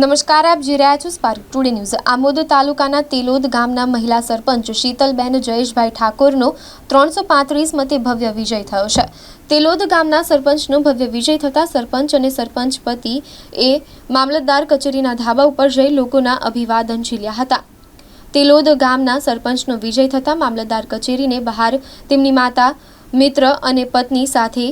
નમસ્કાર, આપ જોઈ રહ્યા છો સ્પાર્ક ટુડે ન્યૂઝ આમોદ તાલુકાના તેલોદ ગામના મહિલા સરપંચ શીતલબેન જયેશભાઈ ઠાકોરનો ત્રણસો પાંત્રીસ મતે ભવ્ય વિજય થયો છે. તેલોદ ગામના સરપંચનો ભવ્ય વિજય થતાં સરપંચ અને સરપંચ પતિ એ મામલતદાર કચેરીના ધાબા ઉપર જઈ લોકોના અભિવાદન ઝીલ્યા હતા. તેલોદ ગામના સરપંચનો વિજય થતાં મામલતદાર કચેરીને બહાર તેમની માતા, મિત્ર અને પત્ની સાથે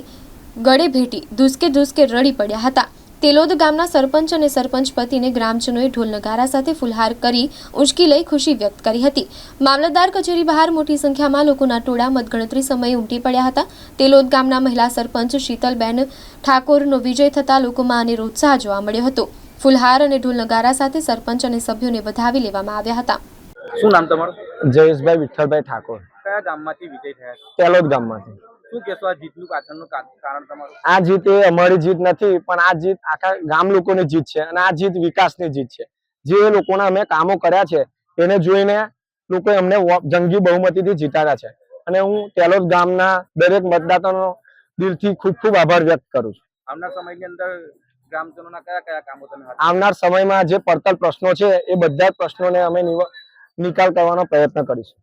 ગળે ભેટી ધુસકે ધુસકે રડી પડ્યા હતા. તેલોદ ગામના સરપંચ અને સરપંચ પતિને ગ્રામજનોએ ઢોલ નગારા સાથે ફુલહાર કરી ઉંચકી લઈ ખુશી વ્યક્ત કરી હતી. મામલતદાર કચેરી બહાર મોટી સંખ્યામાં લોકોના ટોળા મતગણતરી સમયે ઉમટી પડ્યા હતા. તેલોદ ગામના મહિલા સરપંચ શીતલબેન ઠાકોરનો વિજય થતાં લોકોમાં અનેરો ઉત્સાહ જોવા મળ્યો હતો. ફુલહાર અને ઢોલ નગારા સાથે સરપંચ અને સભ્યોને વધાવી લેવામાં આવ્યા હતા. શું નામ તમારું? જયેશભાઈ વિઠ્ઠલભાઈ ઠાકોર. કયા ગામમાંથી વિજય થયા છે? તેલોદ ગામમાંથી. શું કહેશો આ જીતનું પાછળનું કારણ તમારું? આ જીત એ અમારી જીત નથી પણ આ જીત આખા ગામ લોકોની જીત છે અને આ જીત વિકાસની જીત છે. જે લોકોના અમે કામો કર્યા છે એને જોઈને લોકોએ અમને જંગી બહુમતીથી જીતાડ્યા છે. અને હું તેલોદ ગામના દરેક મતદાતાનો દિલથી ખૂબ ખૂબ આભાર વ્યક્ત કરું છું. આવનાર સમયની અંદર ગ્રામજનોના કયા કયા કામો તમે આવનાર સમયમાં જે પડતર પ્રશ્નો છે એ બધા જ પ્રશ્નોને અમે નિકાલ કરવાનો પ્રયત્ન કરીશું.